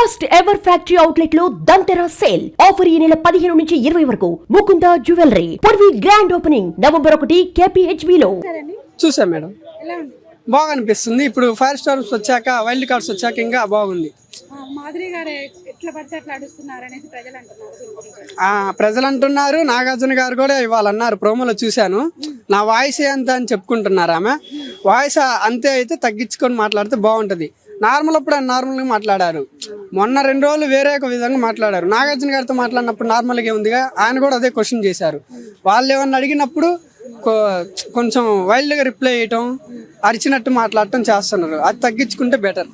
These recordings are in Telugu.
ఫస్ట్ ఎవర్ ఫ్యాక్టరీ అవుట్లెట్లో దంతెరా సేల్ ఆఫర్ ఈ నెల పదిహేను నుంచి ఇరవై వరకు. Mukunda jewellery Purvi grand opening November ఒకటి కేపీహెచ్బి లో. చూసాం మేడం. బాగా అనిపిస్తుంది ఇప్పుడు ఫైవ్ స్టార్స్ వచ్చాక వైల్డ్ కార్డ్స్ వచ్చాక ఇంకా బాగుంది. ఆ, మాధురి గారు ఎట్లా పడితే అట్లా అడుస్తున్నారు అనేసి ప్రజలు అంటున్నారు. ప్రజలు అంటున్నారు. నాగార్జున గారు కూడా ఇవాళ అన్నారు. ప్రోమోలో చూశాను. నా వాయిస్ అంత అని చెప్పుకుంటున్నారు ఆమె. వాయిస్ అంతే అయితే తగ్గించుకొని మాట్లాడితే బాగుంటది. నార్మల్ అప్పుడు ఆయన నార్మల్గా మాట్లాడారు. మొన్న రెండు రోజులు వేరే ఒక విధంగా మాట్లాడారు. నాగార్జున గారితో మాట్లాడినప్పుడు నార్మల్గా ఉందిగా ఆయన కూడా అదే క్వశ్చన్ చేశారు. వాళ్ళు ఏమన్నా అడిగినప్పుడు కొంచెం వైల్డ్గా రిప్లై చేయటం అరిచినట్టు మాట్లాడటం చేస్తున్నారు. అది తగ్గించుకుంటే బెటర్.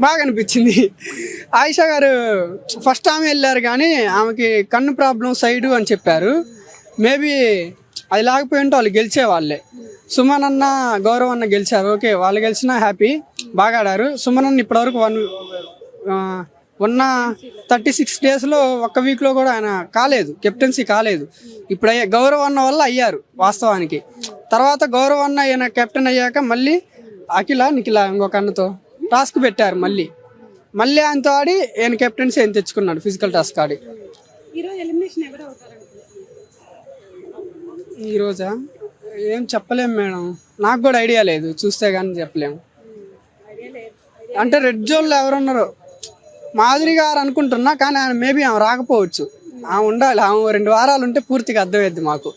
బాగా అనిపించింది. ఆయిషా గారు ఫస్ట్ ఆమె వెళ్ళారు కానీ ఆమెకి కన్ను ప్రాబ్లం సైడు అని చెప్పారు. మేబీ అది లేకపోయి ఉంటే వాళ్ళు గెలిచే వాళ్ళే సుమన్ అన్న గౌరవ్ అన్న గెలిచారు. ఓకే వాళ్ళు గెలిచినా హ్యాపీ. బాగా ఆడారు. సుమన్ అన్న ఇప్పటివరకు వన్ ఉన్న థర్టీ సిక్స్ డేస్లో ఒక్క వీక్లో కూడా ఆయన కాలేదు. కెప్టెన్సీ కాలేదు. ఇప్పుడు అయ్యే గౌరవ్ అన్న వల్ల అయ్యారు వాస్తవానికి. తర్వాత గౌరవ్ అన్న ఆయన కెప్టెన్ అయ్యాక మళ్ళీ అఖిల నిఖిల ఇంకొక అన్నతో టాస్క్ పెట్టారు మళ్ళీ. మళ్ళీ ఆయనతో ఆడి ఆయన కెప్టెన్సీ ఆయన తెచ్చుకున్నాడు ఫిజికల్ టాస్క్ ఆడి. ఈరోజు? ఏం చెప్పలేం మేడం. నాకు కూడా ఐడియా లేదు. చూస్తే కానీ చెప్పలేము అంటే రెడ్ జోన్లో ఎవరున్నారు. మాధురి గారు అనుకుంటున్నా కానీ ఆయన మేబీ ఆమె రాకపోవచ్చు. ఆమె ఉండాలి. ఆమె రెండు వారాలు ఉంటే పూర్తిగా అర్థమైద్ది మాకు.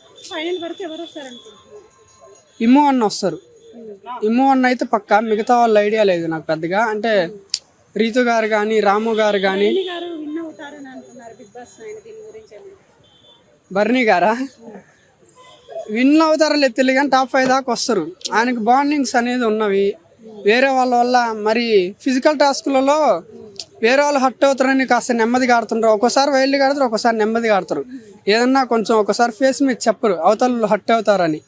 ఇమ్ము అన్న వస్తారు. ఇమ్ము అన్న అయితే పక్క. మిగతా వాళ్ళ ఐడియా లేదు నాకు పెద్దగా. అంటే రీతు గారు కానీ రాము గారు కానీ? బర్నీ గారా విన్ అవుతారో లేదు తెలియదు కానీ టాప్ ఫైవ్ దాకా వస్తారు. ఆయనకు బాండింగ్స్ అనేది ఉన్నవి. వేరే వాళ్ళ వల్ల మరి ఫిజికల్ టాస్క్లలో వేరే వాళ్ళు హట్ అవుతారని కాస్త నెమ్మదిగా ఆడుతుంటారు ఒక్కోసారి వైల్డ్గా ఆడతారు ఒక్కోసారి నెమ్మదిగా ఆడతారు ఏదన్నా కొంచెం ఒకసారి ఫేస్ మీద చెప్పరు అవతల హట్ అవుతారని.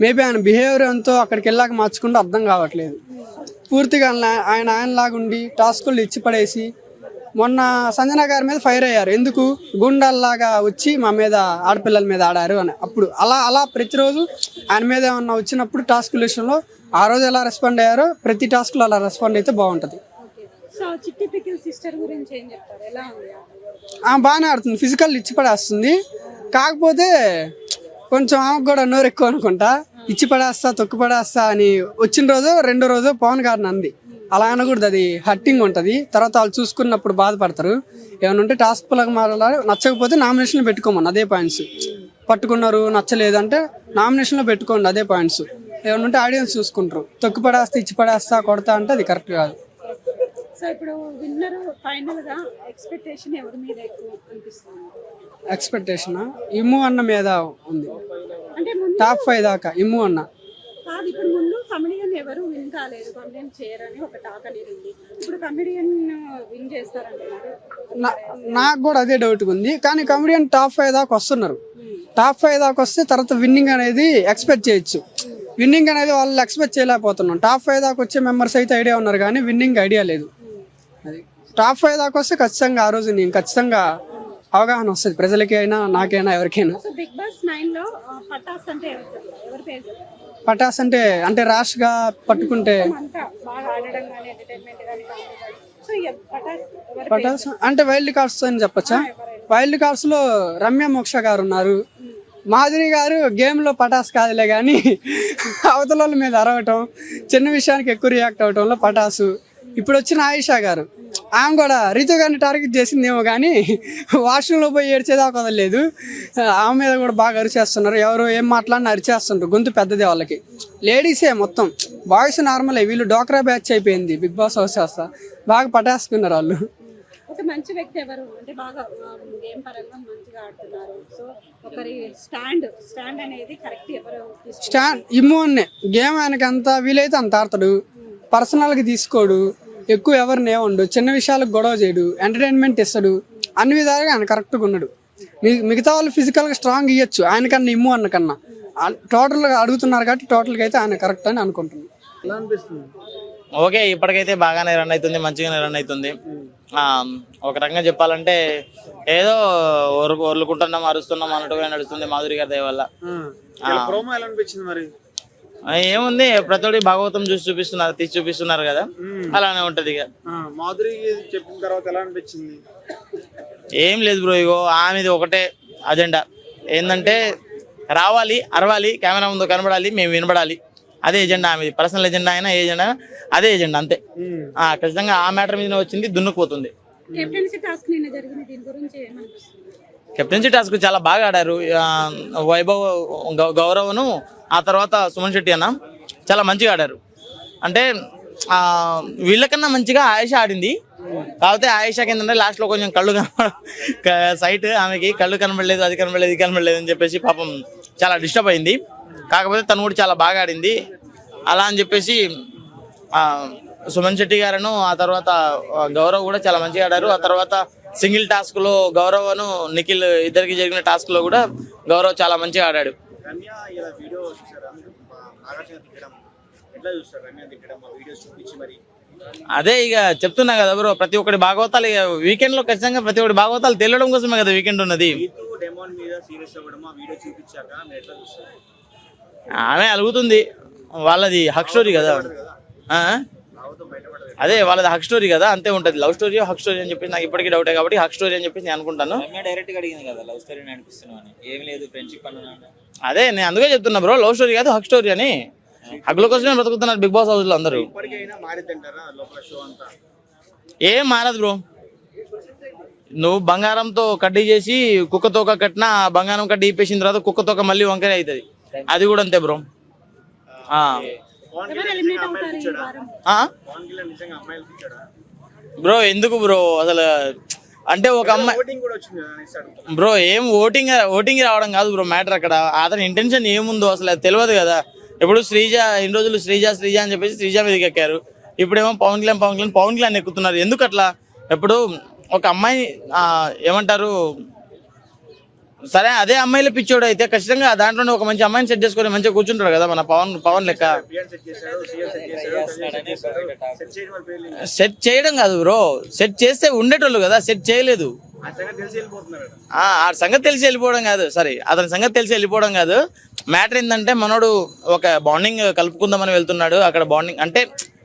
మేబీ ఆయన బిహేవియర్ ఎంతో అక్కడికి వెళ్ళాక మార్చుకుంటే అర్థం కావట్లేదు. పూర్తిగా ఆయన- ఆయన ఆయనలాగా ఉండి టాస్కులు ఇచ్చి పడేసి మొన్న సంజన గారి మీద ఫైర్ అయ్యారు. ఎందుకు? గుండాల్లాగా వచ్చి మా మీద ఆడపిల్లల మీద ఆడారు అని. అప్పుడు అలా అలా ప్రతిరోజు ఆయన మీద ఏమన్నా వచ్చినప్పుడు టాస్క్ విషయంలో ఆ రోజు ఎలా రెస్పాండ్ అయ్యారో ప్రతి టాస్క్లో అలా రెస్పాండ్ అయితే బాగుంటుంది. బాగానే ఆడుతుంది. ఫిజికల్ ఇచ్చి పడేస్తుంది. కాకపోతే కొంచెం ఆమెకు కూడా నోరు ఎక్కువ అనుకుంటా. ఇచ్చి పడేస్తా తొక్కు పడేస్తా అని వచ్చిన రోజు రెండో రోజు పవన్ గారిని అంది. అలా అనకూడదు అది హట్టింగ్ ఉంటుంది. తర్వాత వాళ్ళు చూసుకున్నప్పుడు బాధపడతారు. ఏమైనా ఉంటే టాస్క్ పలక మాట్లాడాలి నచ్చకపోతే నామినేషన్లో పెట్టుకోమని అదే పాయింట్స్ పట్టుకున్నారు నచ్చలేదు అంటే నామినేషన్లో పెట్టుకోండి అదే పాయింట్స్ ఏమైనా ఉంటే ఆడియన్స్ చూసుకుంటారు. తొక్కు పడేస్తా ఇచ్చి పడేస్తా కొడతా అంటే అది కరెక్ట్ కాదు. సో ఇప్పుడు విన్నర్ ఫైనల్గా ఎక్స్పెక్టేషన్ ఎవరి మీద ఎక్కువ అనిపిస్తుంది? ఎక్స్పెక్టేషన్ ఇమ్ము అన్న మీద ఉంది. టాప్ ఫైవ్ దాకా ఇమ్ము అన్న. కాదు ఇప్పుడు ముందు కమెడియన్ ఎవరు కాలేదు కమెడియన్ చేయరని ఒక టాక్ అనేది ఉంది. ఇప్పుడు కమెడియన్ విన్ చేస్తారంటున్నారు. నాకు కూడా అదే డౌట్ ఉంది. కానీ కమెడియన్ టాప్ ఫైవ్ దాకా వస్తున్నారు. టాప్ ఫైవ్ దాకా వస్తే తర్వాత విన్నింగ్ అనేది ఎక్స్పెక్ట్ చేయొచ్చు. విన్నింగ్ అనేది వాళ్ళు ఎక్స్పెక్ట్ చేయలేకపోతున్నాం టాప్ ఫైవ్ దాకా వచ్చే మెంబర్స్ అయితే ఐడియా ఉన్నారు కానీ విన్నింగ్ ఐడియా లేదు. అది. టాప్ ఫైవ్ దాకా వస్తే ఖచ్చితంగా ఆ రోజు నేను ఖచ్చితంగా అవగాహన వస్తుంది. ప్రజలకి అయినా నాకైనా ఎవరికైనా. పటాస్ అంటే ఎవరు పేరు? పటాస్ అంటే అంటే ర్యాష్గా పట్టుకుంటే అంతా బాగా ఆడడం కానీ ఎంటర్టైన్మెంట్ కానీ కామెడీ కానీ సో ఎవ్- పటాస్ ఎవరి పటాస్ అంటే వైల్డ్ కార్డ్స్ అని చెప్పచ్చా? వైల్డ్ కార్డ్స్లో రమ్య మోక్ష గారు ఉన్నారు. మాధురి గారు గేమ్లో పటాస్ కాదులే కానీ అవతల వాళ్ళ మీద అరవటం చిన్న విషయానికి ఎక్కువ రియాక్ట్ అవటంలో పటాసు. ఇప్పుడు వచ్చిన ఆయిషా గారు. ఆమె కూడా రితు గారిని టార్గెట్ చేసిందేమో కానీ వాష్రూమ్లో పోయి ఏడ్చేదాకా వదలలేదు. ఆమె మీద కూడా బాగా అరిచేస్తున్నారు ఎవరు ఏం మాట్లాడినా అరిచేస్తుంటారు గొంతు పెద్దదే వాళ్ళకి. లేడీసే మొత్తం. బాయ్స్ నార్మలే వీళ్ళు డోక్రా బ్యాచ్ అయిపోయింది. బిగ్ బాస్ హౌస్ చేస్తా. బాగా పటేసుకున్నారు వాళ్ళు. ఒక మంచి వ్యక్తి ఎవరు? అంటే బాగా గేమ్ పరంగా మంచిగా ఆడుతున్నారు. సో ఒకరి స్టాండ్ స్టాండ్ అనేది కరెక్ట్ ఎవరు తీసుకుంటారు? స్టాండ్ ఇమ్ము అన్నే. గేమ్ ఆయనకి అంత వీలైతే అంత ఆడతాడు. పర్సనల్గా తీసుకోడు. ఎక్కువ ఎవరిని ఏమండు? చిన్న విషయాలకు గొడవ చేయడు ఎంటర్టైన్మెంట్ ఇస్తాడు అన్ని విధాలుగా ఆయన కరెక్ట్గా ఉన్నాడు. మిగతా వాళ్ళు ఫిజికల్గా స్ట్రాంగ్ ఇవ్వచ్చు ఆయనకన్నా ఇమ్ము అన్న కన్నా. టోటల్గా అడుగుతున్నారు కాబట్టి టోటల్గా అయితే ఆయన కరెక్ట్ అని అనుకుంటున్నాను. ఎలా అనిపిస్తుంది? ఓకే ఇప్పటికైతే బాగానే రన్ అవుతుంది మంచిగానే రన్ అవుతుంది ఆ, ఒక రకంగా చెప్పాలంటే ఏదో ఒరు ఒర్లుకుంటున్నాం అరుస్తున్నాం అన్నట్టుగా నడుస్తుంది మాధురి గారి దయ వల్ల. ప్రోమో ఎలా అనిపించింది మరి? ఏముంది ప్రతోడి భాగవతం చూసి చూపిస్తున్నారు తీసి చూపిస్తున్నారు కదా. అలానే ఉంటది ఇక. మాధురి చెప్పిన తర్వాత ఎలా అనిపించింది? ఏం లేదు బ్రో ఇగో ఆమెది ఒకటే అజెండా. ఏంటంటే రావాలి అరవాలి కెమెరా ముందు కనబడాలి మేము వినబడాలి. అదే ఎజెండా ఆమెది. పర్సనల్ ఎజెండా అయినా ఏ ఎజెండా అదే ఎజెండా అంతే. ఆ, ఖచ్చితంగా ఆ మ్యాటర్ మీద వచ్చింది దున్నుకుపోతుంది. కెప్టెన్సీ టాస్క్ నిన్న జరిగింది దీని గురించి ఏమనిపిస్తుంది? కెప్టెన్సీ టాస్క్ చాలా బాగా ఆడారు. వైభవ్ గౌ- గౌరవను ఆ తర్వాత సుమన్ శెట్టి అన్న చాలా మంచిగా ఆడారు. అంటే వీళ్ళకన్నా మంచిగా ఆయేష ఆడింది. కాకపోతే ఆయేషకి ఏంటంటే లాస్ట్లో కొంచెం కళ్ళు కనబడ సైట్ ఆమెకి కళ్ళు కనబడలేదు అది కనబడలేదు ఇది కనబడలేదు అని చెప్పేసి పాపం చాలా డిస్టర్బ్ అయింది. కాకపోతే తను కూడా చాలా బాగా ఆడింది. అలా అని చెప్పేసి సుమన్ శెట్టి గారును ఆ తర్వాత గౌరవ్ కూడా చాలా మంచిగా ఆడారు. ఆ తర్వాత సింగిల్ టాస్క్లో గౌరవ్ను నిఖిల్ ఇద్దరికి జరిగిన టాస్క్లో కూడా గౌరవ్ చాలా మంచిగా ఆడాడు. అదే ఇక చెప్తున్నా కదా బ్రో ప్రతి ఒక్కటి భాగవతాలు ఇక వీకెండ్లో ఖచ్చితంగా ప్రతి ఒక్కటి భాగవతాలు తెలియడం కోసమే కదా వీకెండ్ ఉన్నది. ఆమె అలుగుతుంది. వాళ్ళది హక్ స్టోరీ కదా? అదే వాళ్ళది హక్ స్టోరీ కదా అంతే ఉంటది. లవ్ స్టోరీ హక్ స్టోరీ అని చెప్పేసి నాకు ఇప్పటికీ డౌటే కాబట్టి హక్ స్టోరీ అని చెప్పేసి నేను అనుకుంటాను. రమ్య డైరెక్ట్గా అడిగింది కదా లవ్ స్టోరీ అనిపిస్తున్నావు అని ఏం లేదు ఫ్రెండ్షిప్ అన్నా అదే నేను అందుకే చెప్తున్నా బ్రో లవ్ స్టోరీ కాదు హక్ స్టోరీ అని. హగ్ల కోసమే బ్రతుకుతున్నారు బిగ్ బాస్ హౌస్లో అందరూ ఇప్పటికైనా మారిద్దంటారా లోపల షో అంతా? ఏం మారదు బ్రో. నువ్వు బంగారంతో కడ్డీ చేసి కుక్కతోక కట్టిన బంగారం కడ్డీ ఇప్పేసిన తర్వాత కుక్కతోక మళ్ళీ వంకర అవుతుంది. అది కూడా అంతే బ్రో. బ్రో ఎందుకు బ్రో? అసలు అంటే ఒక అమ్మాయి బ్రో ఏం ఓటింగ్ ఓటింగ్ రావడం కాదు బ్రో మ్యాటర్ అక్కడ. అతని ఇంటెన్షన్ ఏముందో అసలు అది తెలియదు కదా. ఇప్పుడు శ్రీజ ఇన్ని రోజులు శ్రీజ శ్రీజ అని చెప్పేసి శ్రీజ మీదకి ఎక్కారు ఇప్పుడేమో పవన్ కళ్యాణ్ పవన్ కళ్యాణ్ పవన్ కళ్యాణ్ ఎక్కుతున్నారు. ఎందుకు అట్లా? ఇప్పుడు ఒక అమ్మాయి ఏమంటారు? సరే అదే అమ్మాయిలు పిచ్చోడు అయితే ఖచ్చితంగా దాంట్లోనే ఒక మంచి అమ్మాయిని సెట్ చేసుకొని మంచిగా కూర్చుంటాడు కదా మన పవన్ పవన్ లెక్క. సెట్ చేయడం కాదు బ్రో. సెట్ చేస్తే ఉండేటోళ్ళు కదా సెట్ చేయలేదు. ఆ సంగతి తెలిసి ఆ సంగతి తెలిసి వెళ్ళిపోవడం కాదు. సారీ అతని సంగతి తెలిసి వెళ్ళిపోవడం కాదు. మ్యాటర్ ఏంటంటే మనోడు ఒక బాండింగ్ కలుపుకుందామని వెళ్తున్నాడు. అక్కడ బాండింగ్ అంటే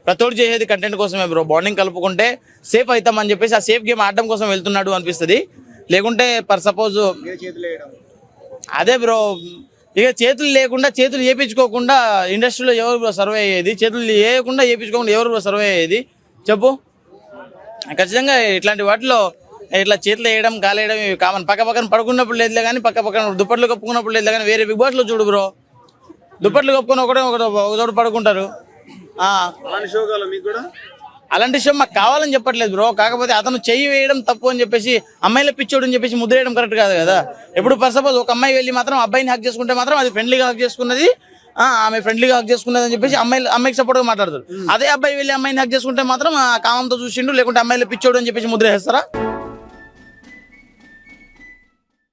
ప్రతోడు చేసేది కంటెంట్ కోసమే బ్రో. బాండింగ్ కలుపుకుంటే సేఫ్ అవుతామని చెప్పేసి ఆ సేఫ్ గేమ్ ఆడడం కోసం వెళ్తున్నాడు అనిపిస్తుంది. లేకుంటే పర్ సపోజ్ అదే బ్రో ఇక చేతులు లేకుండా చేతులు వేయించుకోకుండా ఇండస్ట్రీలో ఎవరు బ్రో సర్వే అయ్యేది? చేతులు వేయకుండా వేయించుకోకుండా ఎవరు బ్రో సర్వే అయ్యేది? చెప్పు. ఖచ్చితంగా ఇట్లాంటి వాటిలో ఇట్లా చేతులు వేయడం కాలేయడం ఇవి కామన్. పక్క పక్కన పడుకున్నప్పుడు లేదులే కానీ పక్క పక్కన దుప్పట్లు కప్పుకున్నప్పుడు లేదు కానీ వేరే బిగ్ బాస్లో చూడు బ్రో. దుప్పట్లు కప్పుకొని ఒకటే ఒక చోటు పడుకుంటారు. అలాంటి విషయం మాకు కావాలని చెప్పట్లేదు బ్రో. కాకపోతే అతను చెయ్యి వేయడం తప్పు అని చెప్పేసి అమ్మాయిల పిచ్చోడు అని చెప్పేసి ముద్ర వేయడం కరెక్ట్ కాదు కదా. ఎప్పుడు ఫర్ సపోజ్ ఒక అమ్మాయి వెళ్ళి మాత్రం అబ్బాయిని హక్ చేసుకుంటే మాత్రం అది ఫ్రెండ్లీగా హక్ చేసుకున్నది ఆ, ఆమె ఫ్రెండ్లీగా హక్ చేసుకున్నది అని చెప్పేసి అమ్మాయి అమ్మాయికి సపోర్ట్గా మాట్లాడతారు. అదే అబ్బాయి వెళ్ళి అమ్మాయిని హక్ చేసుకుంటే మాత్రం కామంతో చూసిండు లేకుంటే అమ్మాయిల పిచ్చోడు అని చెప్పేసి ముద్ర వేస్తారా?